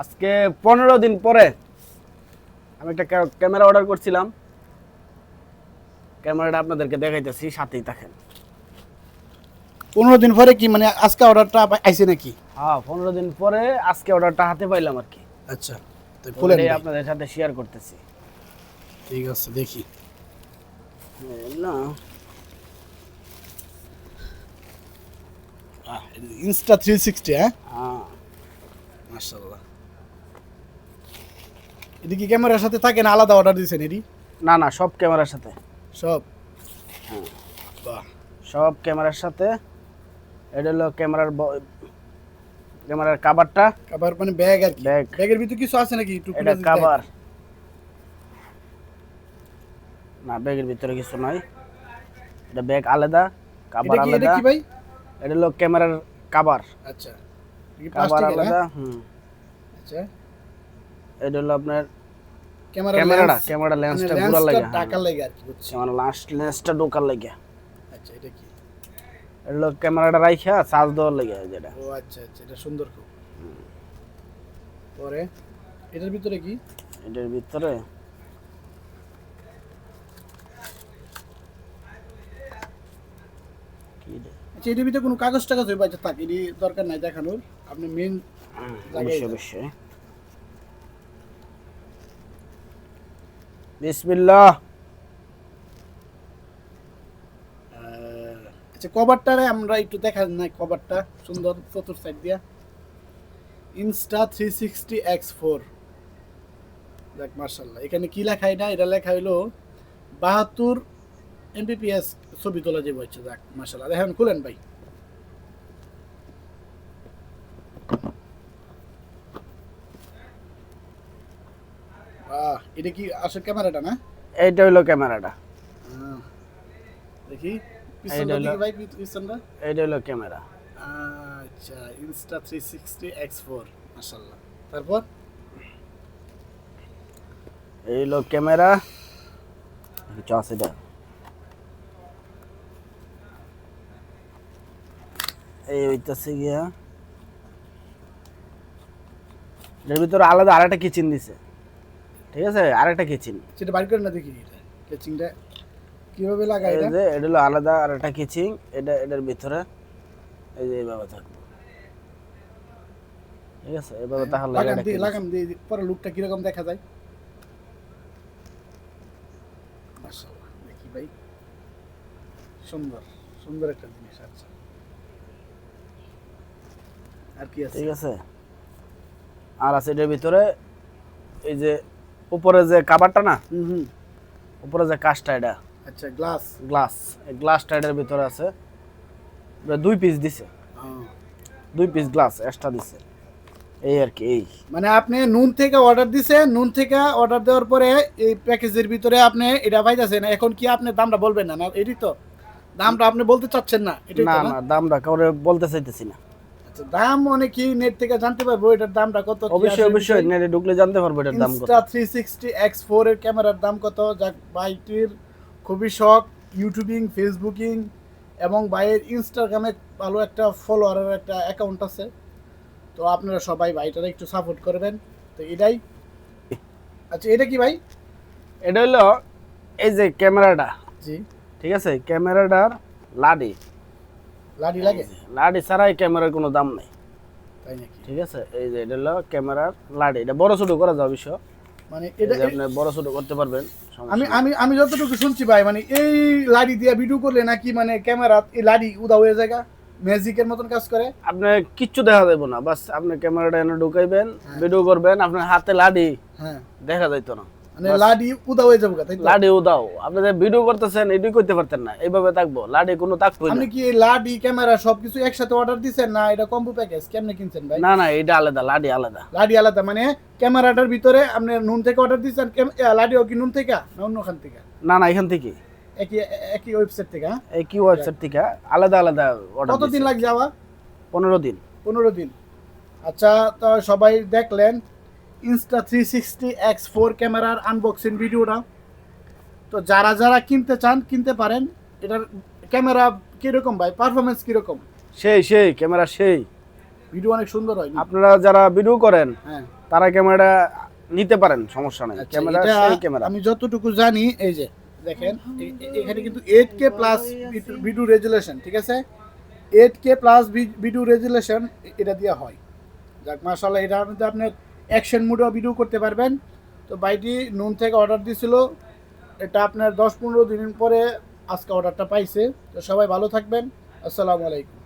আজকে পনেরো দিন পরে আমি একটা ক্যামেরা অর্ডার করছিলাম। ক্যামেরাটা আপনাদেরকে দেখাইতেছি সাথেই থাকেন। পনেরো দিন পরে কি মানে আজকে অর্ডারটা আইছে নাকি? হ্যাঁ পনেরো দিন পরে আজকে অর্ডারটা হাতে পাইলাম আর কি। আচ্ছা আপনাদের সাথে শেয়ার করতেছি। ঠিক আছে দেখি। না। ইনস্টা থ্রি সিক্সটি হ্যাঁ? হ্যাঁ। মাশাল্লাহ এটা কি ক্যামেরার সাথে থাকে না আলাদা অর্ডার দিয়েছেন এটি? না না সব ক্যামেরার সাথে। সব? বাহ। সব ক্যামেরার সাথে। এটা হলো ক্যামেরার ক্যামেরার কাভারটা আবার মানে ব্যাগ আর ব্যাগ ব্যাগের ভিতরে কিছু আছে নাকি? এটা কাভার না ব্যাগের ভিতরে কিছু নাই। এটা ব্যাগ আলাদা। কাভার কি এটা আলাদা। কি ভাই? এটা হলো ক্যামেরার কাভার আচ্ছা। কাভার আলাদা হ্যাঁ? হুম। আচ্ছা। এটা হলো আপনার ক্যামেরা ক্যামেরাটা ক্যামেরা লেন্সটা লাগে। টাকার লাগে আর কি বুঝছি আমার লাস্ট লেন্সটা ঢোকার লাগে। আচ্ছা এটা কি? এটা হলো ক্যামেরাটা রাইখা চার্জ দেওয়ার লাগে যেটা। ও আচ্ছা আচ্ছা এটা সুন্দর খুব। পরে এটার ভিতরে কি? এটার ভিতরে। আচ্ছা এটার ভিতরে কোনো কাগজ টাগজ হয়ে পাচ্ছে থাক এটি দরকার নাই দেখানোর। আপনি মেন অবশ্যই অবশ্যই। বিসমিল্লাহ। আচ্ছা কভারটারে আমরা একটু দেখা নাই, কভারটা সুন্দর, চতুর সাইড দিয়া। Insta three sixty X four দেখ মার্শাল্লাহ এখানে কি লেখা এটা এটা লেখা হইল, বাহাত্তর এমবিপিএস ছবি তোলা যে বলছে দেখ মার্শাল্লাহ দেখেন, খুলেন ভাই। এটা কি আসলে ক্যামেরাটা না? এইটা হইল ক্যামেরাটা। দেখি এইটা পিছনটা হলো- দেখি ভাই পিছনটা। এইটা হইল ক্যামেরা। আচ্ছা Insta three sixty X four মাসাল্লাহ তারপর? এই হইল ক্যামেরা। কিছু আছে এটা। এই হইতাছে গিয়া। এর ভিতরে আলাদা আরেকটা কিচেন দিছে। ঠিক আছে? আরেকটা কিচেন সেটা বাড়ি করে না দেখি কেচিংটা কীভাবে লাগাই এই এটা? যে এটা হলো আলাদা আরেকটা কিচিং এটা এটার ভিতরে এই যে এইভাবে থাকবে। ঠিক আছে? এইভাবে তাহলে দিয়ে কিনছে। লাগান দিয়ে পরে লুকটা কীরকম দেখা যায়? দেখি ভাই। সুন্দর সুন্দর একটা জিনিস আচ্ছা। আর কি আছে? ঠিক আছে? আর আছে এটার ভিতরে এই যে উপরে যে কাবারটা না উপরে যে কাজটা এটা। আচ্ছা গ্লাস গ্লাস এই গ্লাসটা এটার ভিতরে আছে। দুই পিস দিছে। দুই পিস গ্লাস এক্সট্রা দিছে। এই আর কি এই। মানে আপনি নুন থেকে অর্ডার দিছেন নুন থেকে অর্ডার দেওয়ার পরে এই প্যাকেজের ভিতরে আপনি এটা পাইতেছেন এখন কি আপনি দামটা বলবেন না? না এটি তো। দামটা আপনি বলতে চাচ্ছেন না এটাই না? না দামটা কাউরে বলতে চাইতেছি না। দাম অনেক নেট থেকে জানতে পারব এটার দামটা কত অবশ্যই অবশ্যই নেটে ঢুকলে জানতে পারব এটার দাম কত থ্রি সিক্সটি এক্স ফোর এর ক্যামেরার দাম কত যাক বাইটির খুবই শখ ইউটিউবিং ফেসবুকিং এবং বাইয়ের ইনস্টাগ্রামে ভালো একটা ফলোয়ারের একটা অ্যাকাউন্ট আছে। তো আপনারা সবাই বাইটারে একটু সাপোর্ট করবেন। তো এটাই। আচ্ছা এটা কি ভাই? এটা হলো এই যে ক্যামেরাটা জি। ঠিক আছে? ক্যামেরাটার লাডি। লাডি লাগে? লাডি ছাড়াই ক্যামেরার কোনো দাম নেই। তাই নাকি? ঠিক আছে? এই যে এটা হলো ক্যামেরার লাডি। এটা বড় ছোট করা যায় অবশ্য মানে এটা আপনি বড় ছোট করতে পারবেন আমি আমি আমি যতটুকু শুনছি ভাই মানে এই লাডি দিয়ে ভিডিও করলে নাকি মানে ক্যামেরা এই লাডি উদা হয়ে যায় ম্যাজিকের মতন কাজ করে? আপনি কিচ্ছু দেখা যাবে না বাস আপনি ক্যামেরাটা এনে ঢুকাইবেন হ্যাঁ। ভিডিও করবেন আপনার হাতে লাডি হ্যাঁ। দেখা যাইতো না। মানে লাডি উদা হয়ে যাবে তাই লাডি উদাও। আপনি যে ভিডিও করতেছেন এটাই করতে পারতেন না। এইভাবে থাকব। লাডি কোনো থাকতো আপনি কি লাডি ক্যামেরা সবকিছু একসাথে অর্ডার দিছেন না এটা কম্বো প্যাকেজ কেমনে কিনছেন ভাই? না না এটা আলাদা লাডি আলাদা। লাডি আলাদা মানে ক্যামেরাটার ভিতরে আপনি নুন থেকে অর্ডার দিচ্ছেন লাডিও কি নুন থেকে? না অন্যখান থেকে? না না এখান থেকে। একই একই ওয়েবসাইট থেকে হ্যাঁ? এই কি ওয়েবসাইট থেকে আলাদা আলাদা অর্ডার কতদিন লাগছে আবার? পনেরো দিন। পনেরো দিন। আচ্ছা তো সবাই দেখলেন Insta three sixty X four ক্যামেরার আনবক্সিং ভিডিওটা। তো যারা যারা কিনতে চান কিনতে পারেন। এটার ক্যামেরা কীরকম ভাই? পারফরমেন্স কীরকম? সেই সেই ক্যামেরা সেই। ভিডিও অনেক সুন্দর হয় আপনারা যারা ভিডিও করেন হ্যাঁ। তারা ক্যামেরাটা নিতে পারেন সমস্যা নাই। আচ্ছা, ক্যামেরা সেই ক্যামেরা। আমি যতটুকু জানি এই যে দেখেন এখানে কিন্তু eight K plus video resolution ঠিক আছে? Eight K plus video resolution এটা দিয়ে হয়। যাক মাসাল্লাহ মধ্যে আপনার অ্যাকশন মুডেও ভিডিও করতে পারবেন। তো বাইটি নুন থেকে অর্ডার দিছিল। এটা আপনার দশ পনেরো দিন পরে আজকে অর্ডারটা পাইছে। তো সবাই ভালো থাকবেন। আসসালামু আলাইকুম।